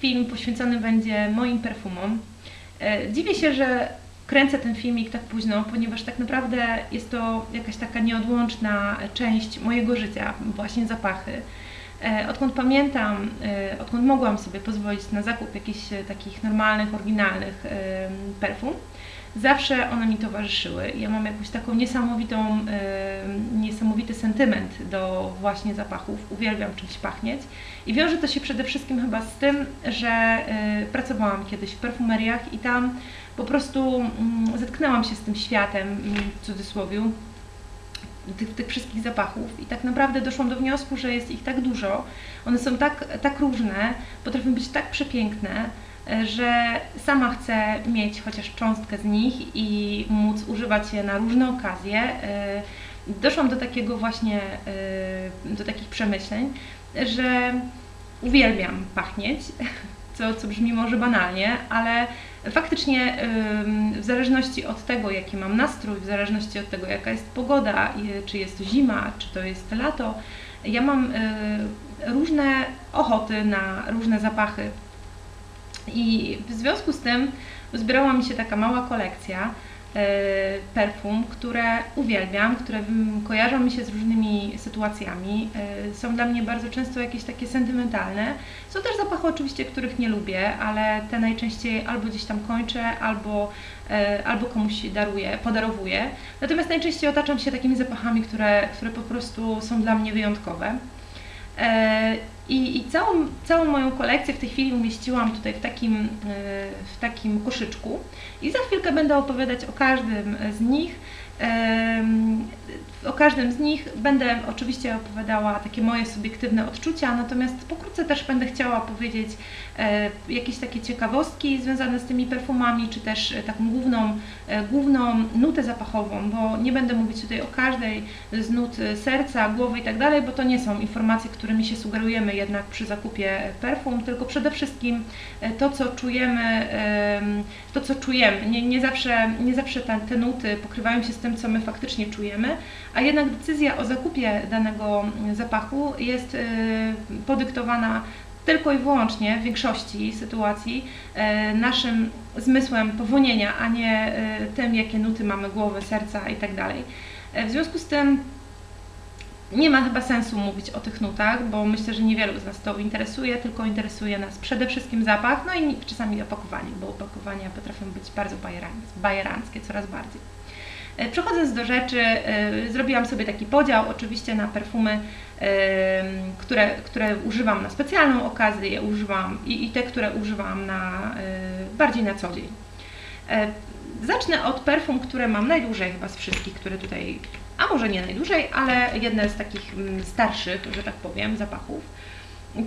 film poświęcony będzie moim perfumom. E, Dziwię się, że kręcę ten filmik tak późno, ponieważ tak naprawdę jest to jakaś taka nieodłączna część mojego życia, właśnie zapachy. E, Odkąd pamiętam, e, odkąd mogłam sobie pozwolić na zakup jakichś takich normalnych, oryginalnych perfum, zawsze one mi towarzyszyły. Ja mam jakąś taką niesamowitą, e, niesamowity sentyment do właśnie zapachów. Uwielbiam czymś pachnieć. I wiąże to się przede wszystkim chyba z tym, że e, pracowałam kiedyś w perfumeriach i tam po prostu mm, zetknęłam się z tym światem, w cudzysłowie, tych, tych wszystkich zapachów i tak naprawdę doszłam do wniosku, że jest ich tak dużo, one są tak, tak różne, potrafią być tak przepiękne, że sama chcę mieć chociaż cząstkę z nich i móc używać je na różne okazje. E, Doszłam do takiego właśnie, e, do takich przemyśleń, że uwielbiam pachnieć, co, co brzmi może banalnie, ale faktycznie ym, w zależności od tego, jaki mam nastrój, w zależności od tego, jaka jest pogoda, czy jest zima, czy to jest lato, ja mam y, różne ochoty na różne zapachy. I w związku z tym zbierała mi się taka mała kolekcja y, perfum, które uwielbiam, które kojarzą mi się z różnymi sytuacjami. y, Są dla mnie bardzo często jakieś takie sentymentalne. Są też zapachy oczywiście, których nie lubię, ale te najczęściej albo gdzieś tam kończę, albo, e, albo komuś daruję, podarowuję. Natomiast najczęściej otaczam się takimi zapachami, które, które po prostu są dla mnie wyjątkowe. I, i całą, całą moją kolekcję w tej chwili umieściłam tutaj w takim, e, w takim koszyczku i za chwilkę będę opowiadać o każdym z nich. O każdym z nich będę oczywiście opowiadała takie moje subiektywne odczucia, natomiast pokrótce też będę chciała powiedzieć e, jakieś takie ciekawostki związane z tymi perfumami, czy też e, taką główną, e, główną nutę zapachową, bo nie będę mówić tutaj o każdej z nut serca, głowy i tak bo to nie są informacje, którymi się sugerujemy jednak przy zakupie perfum, tylko przede wszystkim to, co czujemy, em, to, co czujemy. Nie, nie zawsze, nie zawsze te, te nuty pokrywają się z tym, co my faktycznie czujemy, a jednak decyzja o zakupie danego zapachu jest e, podyktowana tylko i wyłącznie w większości sytuacji e, naszym zmysłem powonienia, a nie e, tym, jakie nuty mamy głowy, serca i tak W związku z tym nie ma chyba sensu mówić o tych nutach, bo myślę, że niewielu z nas to interesuje, tylko interesuje nas przede wszystkim zapach, no i czasami opakowanie, bo opakowania potrafią być bardzo bajeranckie, bajeranckie coraz bardziej. E, Przechodząc do rzeczy, e, zrobiłam sobie taki podział oczywiście na perfumy, em, które, które używam na specjalną okazję, używam i, i te, które używam na, e, bardziej na co dzień. E, Zacznę od perfum, które mam najdłużej chyba z wszystkich, które tutaj, a może nie najdłużej, ale jedne z takich mm, starszych, że tak powiem, zapachów.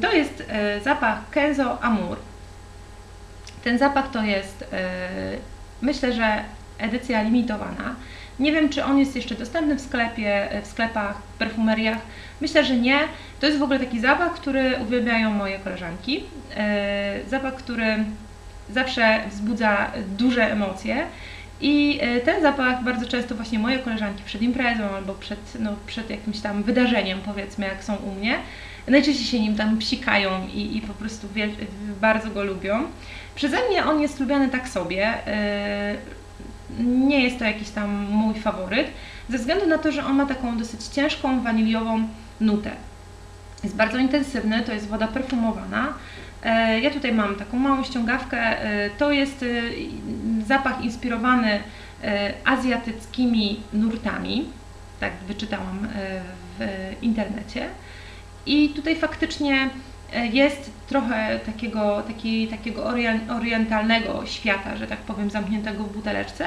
To jest e, zapach Kenzo Amour. Ten zapach to jest, e, myślę, że edycja limitowana. Nie wiem, czy on jest jeszcze dostępny w sklepie, w sklepach, w perfumeriach. Myślę, że nie. To jest w ogóle taki zapach, który uwielbiają moje koleżanki. E, Zapach, który zawsze wzbudza duże emocje. I e, ten zapach bardzo często właśnie moje koleżanki przed imprezą albo przed, no, przed jakimś tam wydarzeniem, powiedzmy, jak są u mnie, najczęściej się nim tam psikają i, i po prostu bardzo go lubią. Przeze mnie on jest lubiany tak sobie. e, Nie jest to jakiś tam mój faworyt, ze względu na to, że on ma taką dosyć ciężką, waniliową nutę. Jest bardzo intensywny, to jest woda perfumowana. E, Ja tutaj mam taką małą ściągawkę. E, To jest e, zapach inspirowany azjatyckimi nurtami. Tak wyczytałam w internecie. I tutaj faktycznie jest trochę takiego, takiej, takiego orien- orientalnego świata, że tak powiem, zamkniętego w buteleczce.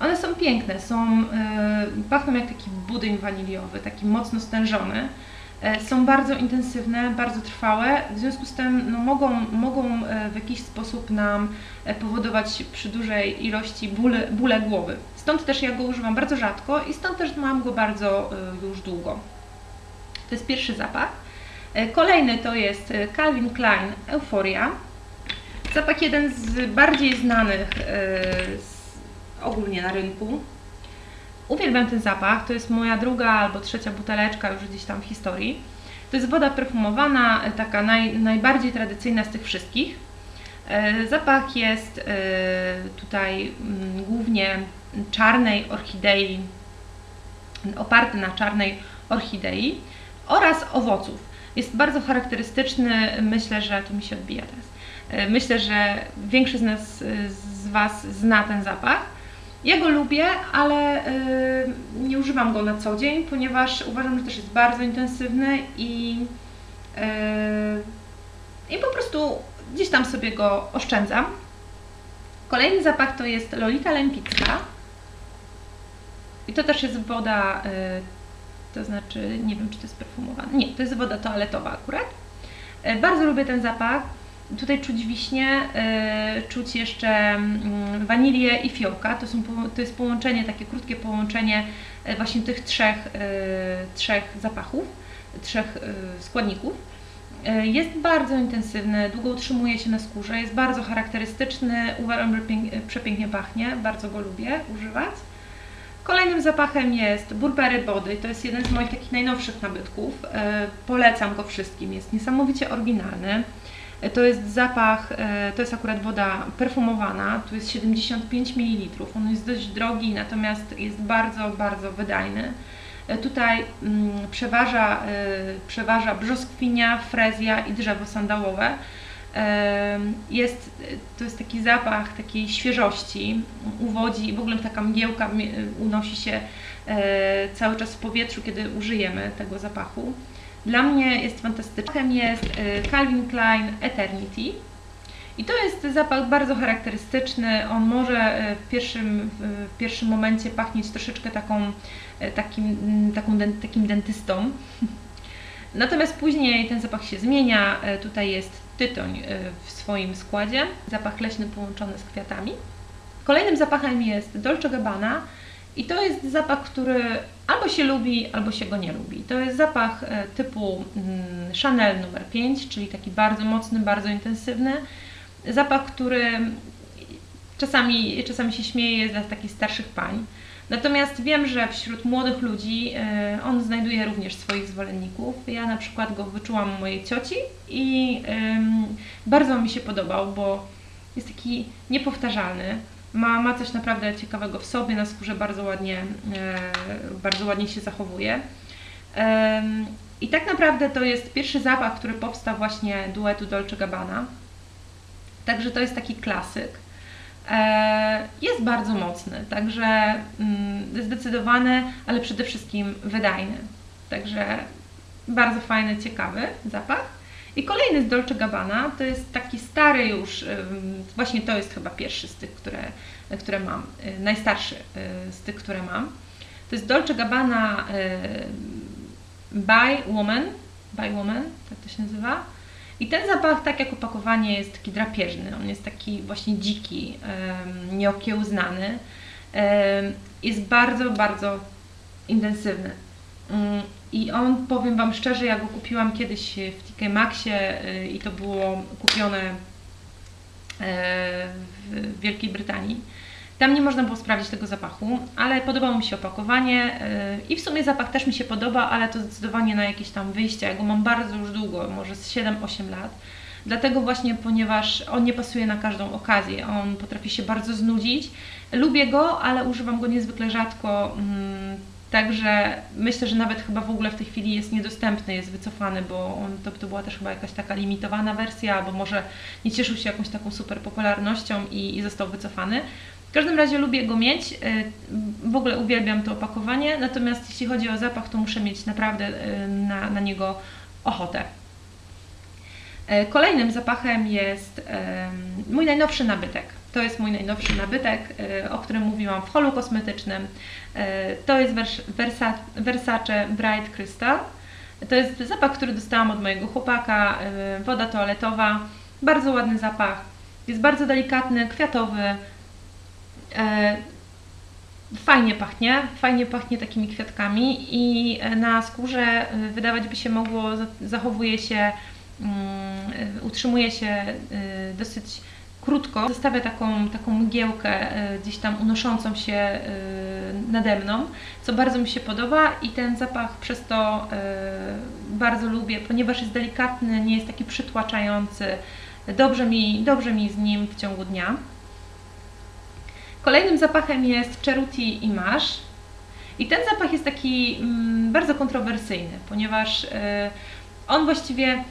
One są piękne, są, e, pachną jak taki budyń waniliowy, taki mocno stężony. E, Są bardzo intensywne, bardzo trwałe, w związku z tym no, mogą, mogą e, w jakiś sposób nam e, powodować przy dużej ilości bóle, bóle głowy. Stąd też ja go używam bardzo rzadko i stąd też mam go bardzo e, już długo. To jest pierwszy zapach. E, Kolejny to jest e, Calvin Klein Euphoria. Zapach jeden z bardziej znanych e, z, ogólnie na rynku. Uwielbiam ten zapach, to jest moja druga albo trzecia buteleczka już gdzieś tam w historii. To jest woda perfumowana, taka naj, najbardziej tradycyjna z tych wszystkich. Zapach jest tutaj mm, głównie czarnej orchidei, oparty na czarnej orchidei oraz owoców. Jest bardzo charakterystyczny, myślę, że tu mi się odbija teraz. E, Myślę, że większość z nas, e, z Was zna ten zapach. Ja go lubię, ale e, nie używam go na co dzień, ponieważ uważam, że też jest bardzo intensywny i, i po prostu gdzieś tam sobie go oszczędzam. Kolejny zapach to jest Lolita Lempicka. I to też jest woda, to znaczy, nie wiem czy to jest perfumowana. Nie, to jest woda toaletowa akurat. E, Bardzo lubię ten zapach. Tutaj czuć wiśnie, e, czuć jeszcze mm, wanilię i fiołka. To, są, to jest połączenie, takie krótkie połączenie e, właśnie tych trzech, trzech zapachów, trzech składników. Jest bardzo intensywny, długo utrzymuje się na skórze, jest bardzo charakterystyczny, uważam, że pięk- przepięknie pachnie, bardzo go lubię używać. Kolejnym zapachem jest Burberry Body. To jest jeden z moich takich najnowszych nabytków. E, Polecam go wszystkim. Jest niesamowicie oryginalny. E, To jest zapach, e, to jest akurat woda perfumowana. Tu jest 75 ml. On jest dość drogi, natomiast jest bardzo, bardzo wydajny. Tutaj mm, przeważa, przeważa brzoskwinia, frezja i drzewo sandałowe. Jest, to jest taki zapach takiej świeżości, uwodzi, w ogóle taka mgiełka unosi się e, cały czas w powietrzu, kiedy użyjemy tego zapachu. Dla mnie jest fantastycznym jest e, Calvin Klein Eternity. I to jest zapach bardzo charakterystyczny. On może e, w pierwszym, w pierwszym momencie pachnieć troszeczkę taką, takim, mm, taką, takim dentystą. Natomiast później ten zapach się zmienia. Tutaj jest tytoń e, w swoim składzie. Zapach leśny połączony z kwiatami. Kolejnym zapachem jest Dolce Gabbana i to jest zapach, który albo się lubi, albo się go nie lubi. To jest zapach e, typu mm, Chanel numer 5, czyli taki bardzo mocny, bardzo intensywny. Zapach, który czasami, czasami się śmieje, jest dla takich starszych pań. Natomiast wiem, że wśród młodych ludzi e, on znajduje również swoich zwolenników. Ja na przykład go wyczułam u mojej cioci i bardzo mi się podobał, bo jest taki niepowtarzalny. Ma, ma coś naprawdę ciekawego w sobie, na skórze bardzo ładnie, e, bardzo ładnie się zachowuje. I tak naprawdę to jest pierwszy zapach, który powstał właśnie duetu Dolce Gabbana. Także to jest taki klasyk. E, Jest bardzo mocny, także mm, zdecydowany, ale przede wszystkim wydajny. Także bardzo fajny, ciekawy zapach. I kolejny z Dolce Gabbana to jest taki stary już, ym, właśnie to jest chyba pierwszy z tych, które, które mam, y, najstarszy y, z tych, które mam. To jest Dolce Gabbana y, By Woman, By Woman, tak to się nazywa. I ten zapach, tak jak opakowanie, jest taki drapieżny. On jest taki właśnie dziki, nieokiełznany. Jest bardzo, bardzo intensywny. Mm, I on, powiem Wam szczerze, ja go kupiłam kiedyś w TK Maxie y, i to było kupione e, w Wielkiej Brytanii. Tam nie można było sprawdzić tego zapachu, ale podobało mi się opakowanie y, i w sumie zapach też mi się podoba, ale to zdecydowanie na jakieś tam wyjście. Ja go mam bardzo już długo, może z 7-8 lat. Dlatego właśnie, ponieważ on nie pasuje na każdą okazję, on potrafi się bardzo znudzić. Lubię go, ale używam go niezwykle rzadko. mm, Także myślę, że nawet chyba w ogóle w tej chwili jest niedostępny, jest wycofany, bo on, to, to była też chyba jakaś taka limitowana wersja, albo może nie cieszył się jakąś taką super popularnością i, i został wycofany. W każdym razie lubię go mieć, y, w ogóle uwielbiam to opakowanie, natomiast jeśli chodzi o zapach, to muszę mieć naprawdę y, na, na niego ochotę. E, Kolejnym zapachem jest mój najnowszy nabytek. To jest mój najnowszy nabytek, o którym mówiłam w holu kosmetycznym. To jest Vers- Versa- Versace Bright Crystal. To jest zapach, który dostałam od mojego chłopaka, woda toaletowa. Bardzo ładny zapach. Jest bardzo delikatny, kwiatowy. E, Fajnie pachnie, fajnie pachnie takimi kwiatkami i e, na skórze e, wydawać by się mogło, za- zachowuje się, mm, utrzymuje się dosyć krótko. Zostawia taką, taką mgiełkę gdzieś tam unoszącą się nade mną, co bardzo mi się podoba i ten zapach przez to bardzo lubię, ponieważ jest delikatny, nie jest taki przytłaczający. Dobrze mi, dobrze mi z nim w ciągu dnia. Kolejnym zapachem jest Cheruti Image. I ten zapach jest taki mm, bardzo kontrowersyjny, ponieważ e, on właściwie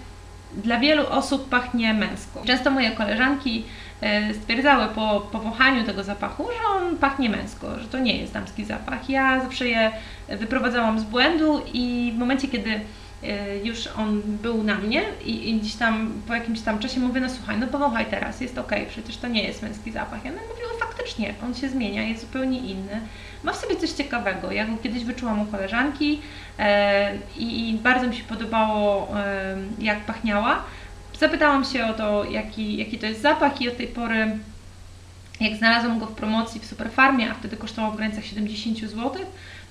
dla wielu osób pachnie męsko. Często moje koleżanki e, stwierdzały po powąchaniu tego zapachu, że on pachnie męsko, że to nie jest damski zapach. Ja zawsze je wyprowadzałam z błędu i w momencie, kiedy e, już on był na mnie i, i gdzieś tam po jakimś tam czasie mówię, no słuchaj, no powąchaj teraz, jest okej, przecież to nie jest męski zapach. I one mówiły, faktycznie, on się zmienia, jest zupełnie inny. Ma w sobie coś ciekawego. Ja go kiedyś wyczułam u koleżanki e, i, bardzo mi się podobało, e, jak pachniała. Zapytałam się o to, jaki, jaki to jest zapach i od tej pory jak znalazłam go w promocji w Superfarmie, a wtedy kosztował w granicach 70 zł,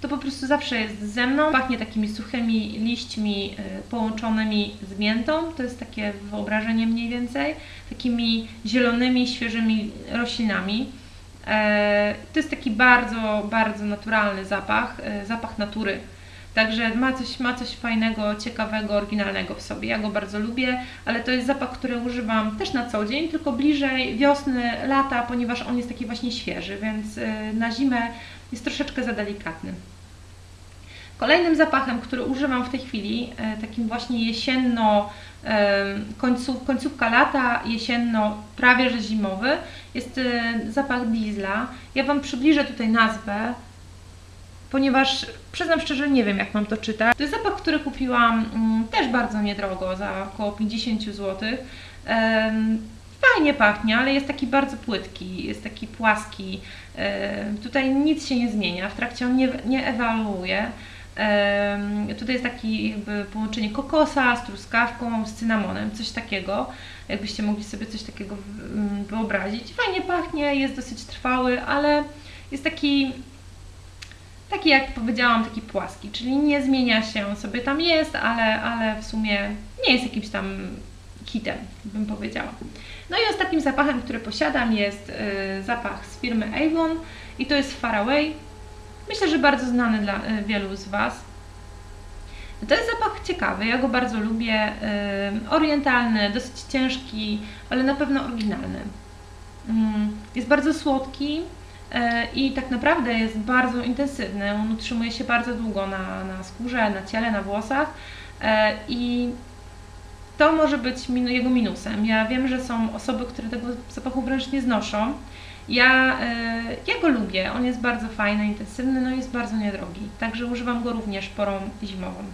to po prostu zawsze jest ze mną. Pachnie takimi suchymi liśćmi y, połączonymi z miętą, to jest takie wyobrażenie mniej więcej, takimi zielonymi, świeżymi roślinami. E, To jest taki bardzo, bardzo naturalny zapach, e, zapach natury. Także ma coś, ma coś fajnego, ciekawego, oryginalnego w sobie. Ja go bardzo lubię, ale to jest zapach, który używam też na co dzień, tylko bliżej wiosny, lata, ponieważ on jest taki właśnie świeży, więc e, na zimę jest troszeczkę za delikatny. Kolejnym zapachem, który używam w tej chwili, takim właśnie jesienno, końców, końcówka lata, jesienno, prawie że zimowy, jest e, zapach diesla. Ja Wam przybliżę tutaj nazwę, ponieważ przyznam szczerze, nie wiem jak mam to czytać. To jest zapach, który kupiłam mm, też bardzo niedrogo, za około 50 zł. Fajnie pachnie, ale jest taki bardzo płytki, jest taki płaski. Tutaj nic się nie zmienia, w trakcie on nie, nie ewaluuje. Tutaj jest taki jakby połączenie kokosa z truskawką, z cynamonem, coś takiego. Jakbyście mogli sobie coś takiego mm, wyobrazić. Fajnie pachnie, jest dosyć trwały, ale jest taki taki jak powiedziałam, taki płaski, czyli nie zmienia się, sobie tam jest, ale, ale w sumie nie jest jakimś tam hitem, bym powiedziała. No i ostatnim zapachem, który posiadam jest y, zapach z firmy Avon i to jest Faraway. Myślę, że bardzo znany dla y, wielu z Was. To jest zapach ciekawy, ja go bardzo lubię, y, orientalny, dosyć ciężki, ale na pewno oryginalny. Mm, Jest bardzo słodki e, i tak naprawdę jest bardzo intensywny. On utrzymuje się bardzo długo na, na skórze, na ciele, na włosach e, i to może być jego minusem. Ja wiem, że są osoby, które tego zapachu wręcz nie znoszą. Ja, e, ja go lubię, on jest bardzo fajny, intensywny, no i jest bardzo niedrogi. Także używam go również porą zimową.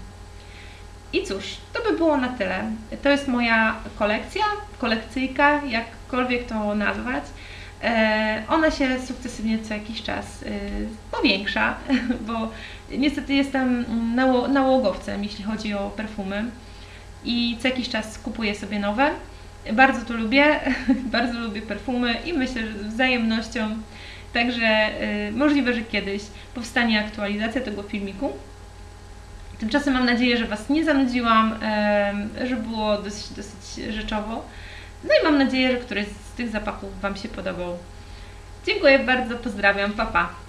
I cóż, to by było na tyle. To jest moja kolekcja, kolekcyjka, jakkolwiek to nazwać. E, Ona się sukcesywnie co jakiś czas e, powiększa, bo niestety jestem nało- nałogowcem, jeśli chodzi o perfumy i co jakiś czas kupuję sobie nowe. Bardzo to lubię, bardzo lubię perfumy i myślę, że z wzajemnością. Także e, możliwe, że kiedyś powstanie aktualizacja tego filmiku. Tymczasem mam nadzieję, że Was nie zanudziłam, em, że było dosyć, dosyć rzeczowo. No i mam nadzieję, że któryś z tych zapachów Wam się podobał. Dziękuję bardzo, pozdrawiam, pa pa.